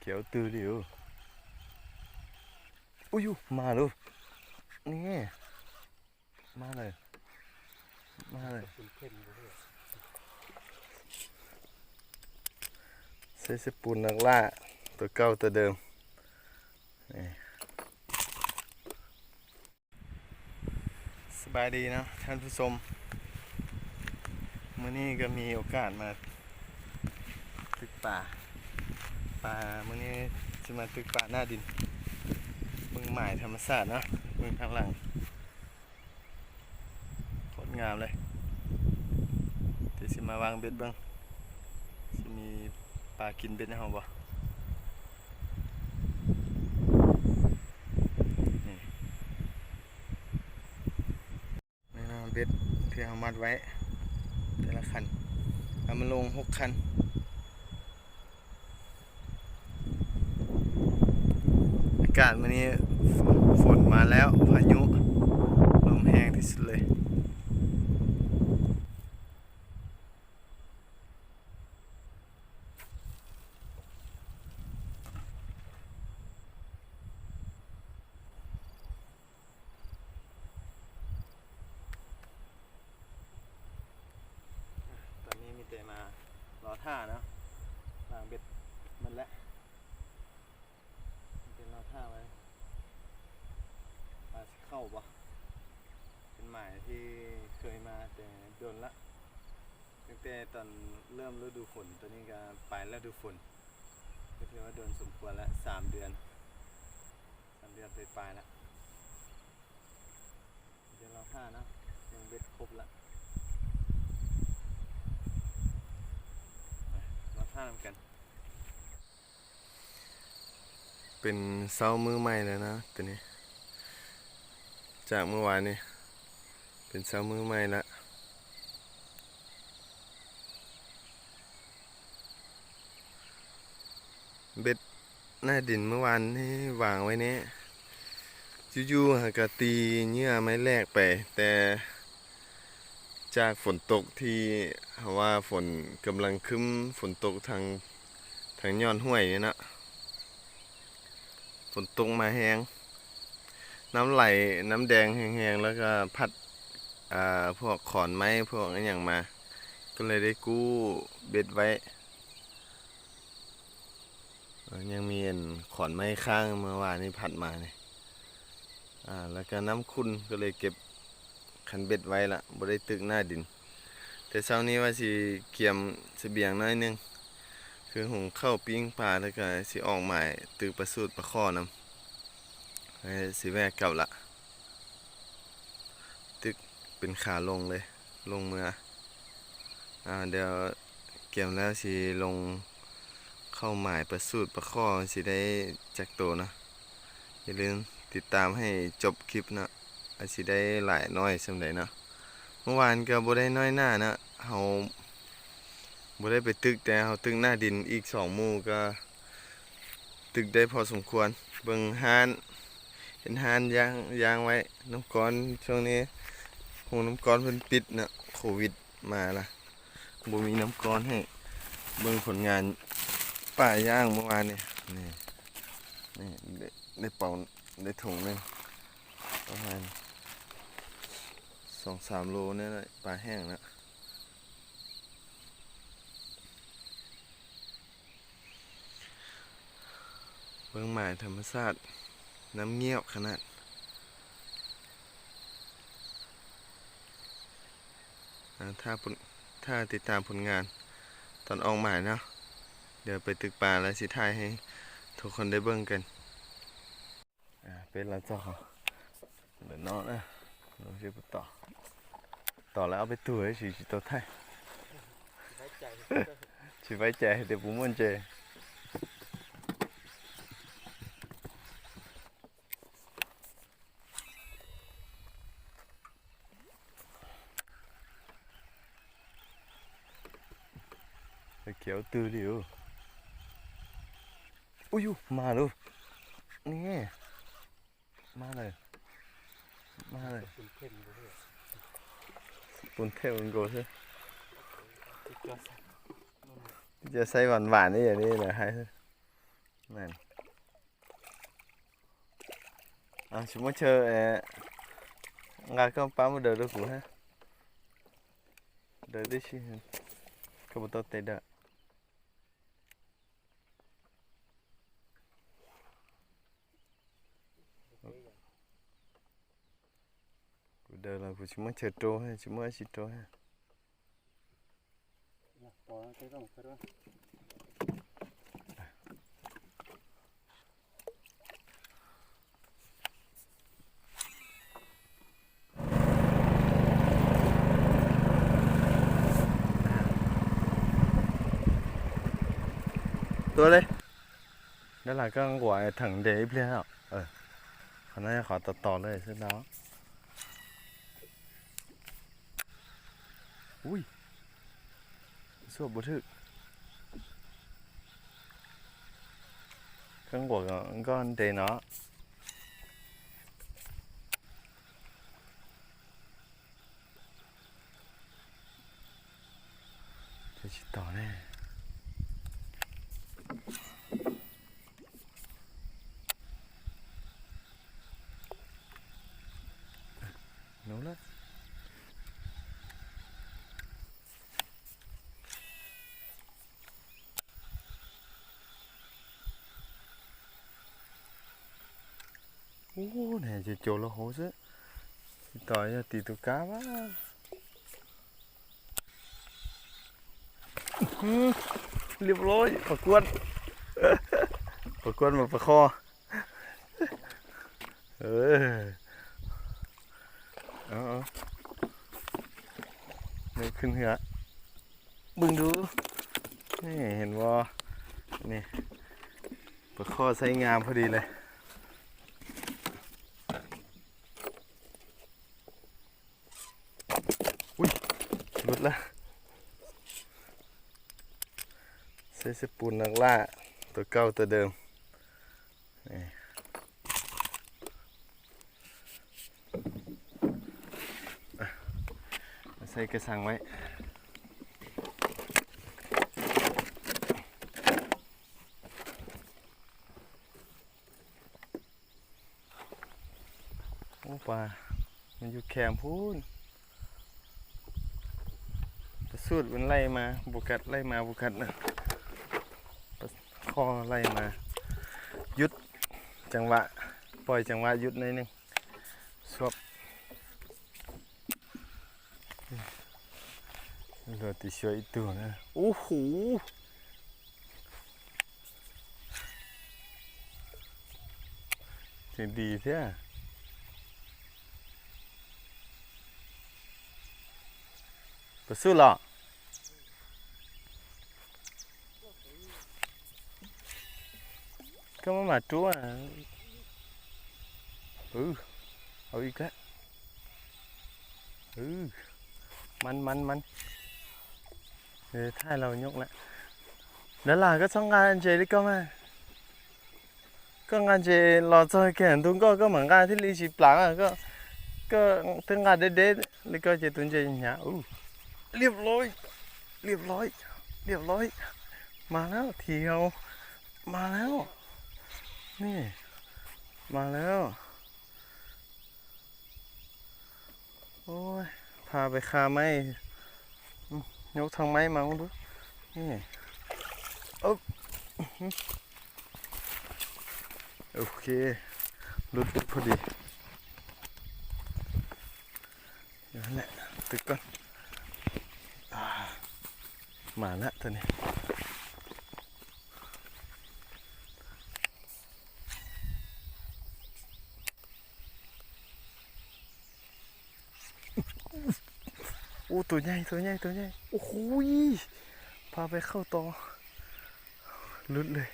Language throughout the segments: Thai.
เขียวตือเดียวอุ้ยมาเลยนี่มาเลย มาเลยเข้มเลยใส่สปูนนักล่า ตัวเก่าตัวเดิมนี่สบายดีนะท่านผู้ชมมื่อนี้ก็มีโอกาสมาตึกป่า ป่ามื่อนี้จะมาตึกป่าหน้าดินเมืองหมายธรรมศาสตร์เนาะเมืองข้างหลังโคตรงามเลยเดี๋ยวสิมาวางเบ็ดบ้างสิมีปลากินเบ็ดในห้องบ่นี่นี่นเบ็ดที่เอามัดไว้ แต่ละคันเอามาลงหกคันากาศวันนี้ฝฝนมาแล้วพายุลมแห้งที่สุดเลย ตอนนี้มีแต่มารอท่าเนาะวางเบ็ดมันแล้วมีแต่รอท่าไว้ปลาสิเข้าปะเป็นหมายที่เคยมาแต่โดนละ ตั้งแต่ตอนเริ่มฤดูฝนตอนนี้ก็ปลายฤดูฝนก็ถือว่าโดนสมควรละสามเดือนสามเดือนไปปลายละเดี๋ยวรอท่านะยังเบ็ดครบละมาท่านกัน เป็นเสามือใหม่แล้วนะตัวนี้ จากเมื่อวานนี้เป็นเสามือใหม่ละ เบ็ดหน้าดินเมื่อวานนี่วางไว้นี้จู่ๆหากะตีเหยื่อไม้แรกไป แต่จากฝนตกที่เขาว่าฝนกำลังคึ้มฝนตกทางทางย้อนห้วยนี่นะฝนตกมาแห้งน้ำไหลน้ำแดงแห้งๆแล้วก็พัดอ่าพวกขอนไม้พวกอะไรอย่างมา ก็เลยได้กู้เบ็ดไว้ ยังมีเอันขอนไม้ข้างเมื่อวานนี้พัดมาเนี่ยอ่าแล้วก็น้ำคุณก็เลยเก็บคันเบ็ดไว้ละบ่ได้ตึกหน้าดิน แต่เช้านี้ว่าสิเกียมเสบียงน้อยนึง คือหุงข้าวปิ้งปลาแล้วก็สิออกหมายตึกประสูตรประข้อนำให้สิแวกกลับละตึกเป็นขาลงเลย ลงเมืออ่าเดี๋ยวเกียมแล้วสิลง เข้าหมายประสูตรประข้อสิได้จักโตนะ อย่าลืมติดตามให้จบคลิปนะอาจสิได้หลายน้อยสำใดนะเมื่อวานก็บ่ได้น้อยหน้านะเฮาบ่ได้ไปตึกแต่เฮาตึกหน้าดินอีกสองหมู่ก็ ตึกได้พอสมควร เบิ่งหานเห็นหานยางยางไว้น้ำก้อนช่วงนี้โหน้ำก้อนเพิ่นปิดนะโควิดมาละบ่มีน้ำก้อนให้เบิ่งผลงาน ป่าย่างเมื่อวานนี่นี่นี่ได้ได้เป่าได้ถุงหนึงประมาณสองสามโลเนี่ยแหละปลาแห้งนะเบื้องหมายธรรมชาติน้ำเงียบขนาดถ้าถ้าติดตามผลงานตอนออกหมายเนาะ เดี๋ยวไปตึกปลาแล้วสิทายให้ทุกคนได้เบิ่งกัน อ่า เป็นแล้วจ้าเดี๋ยวนอนนะเราจะไปต่อ ต่อแล้วเอาไปตัวให้สิสิตัวไทยไว้ใจสิไว้ใจเดี๋ยวผมมั่นเจเขียวตือเดียว อุ้ยอยู่มาเลยนี่มาเลย มาเลยคุณเข้มเลยปุ่นเทลมันโกใช่ติดตัวสัตว์จะใส่หวานหวานๆนี่อย่างนี้นะให้นั่นอะ chúng mới chơi ờ, ngài con phá một đời đâu của ha đời đi chứ có một tao tệ đợi cuộc đời là của chúng mới chơi trâu ha chúng mới chơi trâu ha พอใช้ต้องใช้ด้วยตัวเลยนั่นแหละก็กว่าถังเด ฟเลยอะเออเขาน่าจะขอต่อต่อเลยซึ่งแล้ว อุ้ยสวบบุทึกข้างกว่าก็เดเนาะจะชิดต่อแน่ โอ้เนี่ยจะโจละโหซะต่อยตีตัวกาวะเรียบร้อยประกวดประกวดมาประคอเออเออเนี่ยขึ้นเหรอบึงดู นี่เห็นว่านี่ประคอใส่งามพอดีเลย หลุดละใช้สปูนนักล่า ตัวเก่าตัวเดิมนี่ใส่กระสังไว้โอ้ปลามันอยู่แคมพูน สูดมันไล่มาบุกัดไล่มาบุกัดนะคอไล่มาหยุดจังหวะ ปล่อยจังหวะหยุดนิดนึงสวบเหลือติเชื้ออีกตัวนะโอ้โหถึงดีเท่ไปสู้ มาจั่วเออเอาอีกแล้วเออมันมันมันเออถ้าเรายกและแล้วหลาก็ต้องงานเจริก็มาก็งานเจเราจะแข่งทุนก็ก็เหมือนกันที่ลิชิปลังก็ก็ถึงงานเด็ดๆลิก็จะตุนเจเนี่ยอู้เรียบร้อยเรียบร้อยเรียบร้อยมาแล้วเที่ยวมาแล้ว นี่มาแล้ว โอ้ย พาไปคาไม้ ยกทางไม้มาดูนี่อ๊บโอเครุดพอดีนั้นแหละตึกก่อนอมาแล้วตัวนี้ ตัวใหญ่ตัวใหญ่ตัวใหญ่โอ้โหพาไปเข้าต่อลุดเลย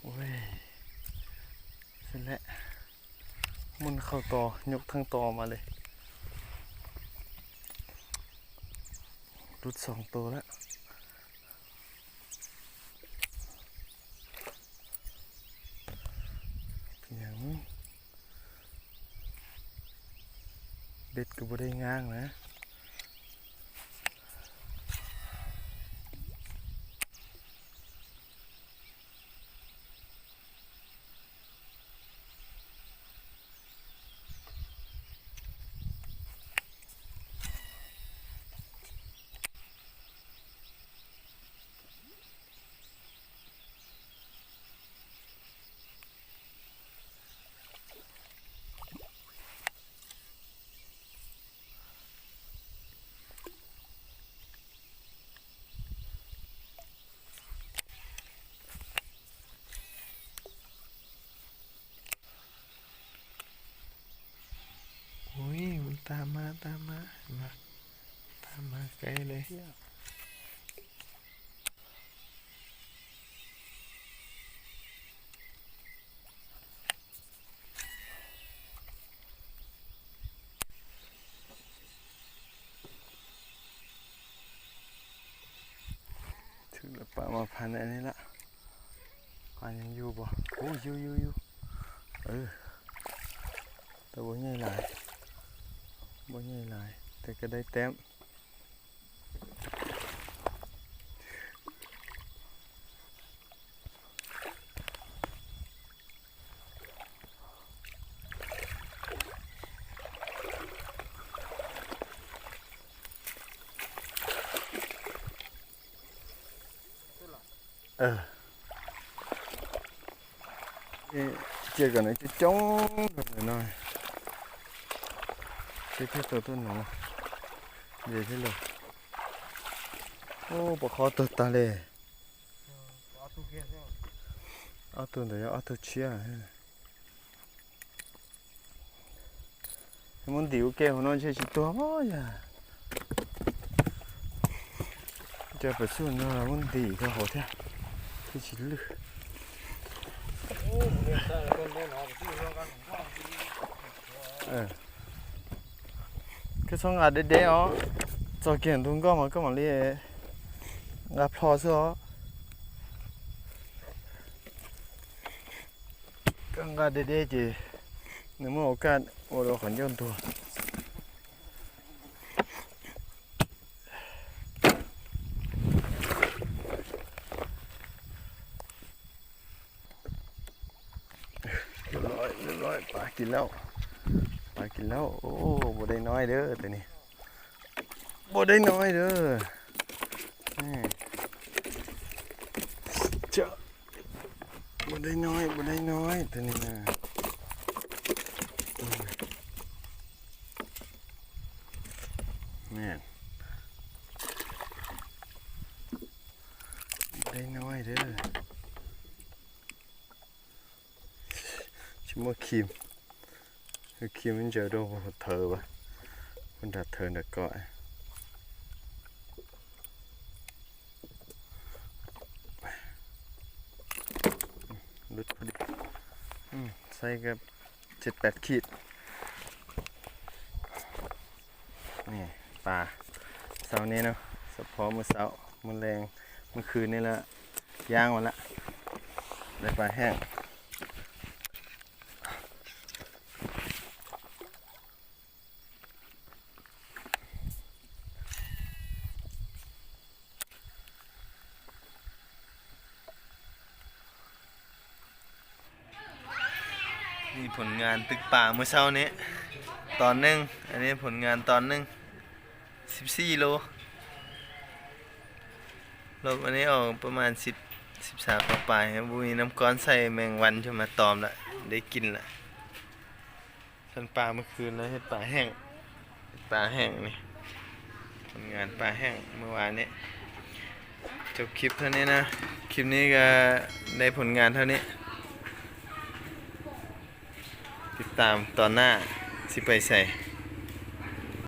โอ้ยเสร็จแล้วมันเข้าต่อยกทั้งต่อมาเลยรุดสองตัวแล้วเป็นหยัง เบ็ดก็บ่ได้ง้างนะ ตามมามาตามมาใกล้เลยถึงแล้วป บ่โอ้ยอยู่อยู่อยู่เออแต่บ่ใหญ่หลายบ่ใหญ่หลาย แต่ก็ได้แต้มเออเอ๊ะเจอกันไหนจะจ้องกันหน่อยเจ๊ ที่ตัวต้นหนูเดี๋ยวที่เลยโอ้ปะคอตัวตาเลยเอาตัวเดียวเอาตัวเชี่ยมันดิวแกหัวนอนใช้ชิตัวบ่ยาจะไปสู้เนาะมันดีก็โหแท้ที่ชิลึกโอ้เคือช่องอาเดเดออจะเกี่ยนทุ่งก็มันก็มันเรียกงับพอซะกังกาเดเดจีนึกว่าโอกาสโอ้เราขนยนตัวร้อยร้อยปกินแล้ว มากินแล้ว โอ้บ่ได้น้อยเด้อแต่นี่บ่ได้น้อยเด้อนี่เจ้าบ่ได้น้อยบ่ได้น้อยแต่นี่นะแม่นบ่ได้น้อยเด้อชิมว่าครีม cái kia mình chờ đâu một thờ bà mình đặt thờ đặt gọi lút พอดีใส่กับเจ็ดแปดขีด นี่ปลาเสาร์นี้เนาะเฉพาะมือเสาร์มือแรงเมื่อคืนนี่ละย่างมาละได้ปลาแห้ง ลงานตึกป่าเมื่อเช้านี้ตอนหนึ่งอันนี้ผลงานตอนหนึ่งสิบสี่โลลบอันนี้ออกประมาณสิบสิบสามปลายครับบุมีน้ำก้อนใส่แมงวันจะมาตอมละได้กินละสันปลาเมื่อคืนแล้วเห็ดปลาแห้งปลาแห้งนี่ผลงานปลาแห้งเมื่อวานนี้จบคลิปเท่านี้นะ คลิปนี้ก็ได้ผลงานเท่านี้ ติด ตามตอนหน้าสิไปใส่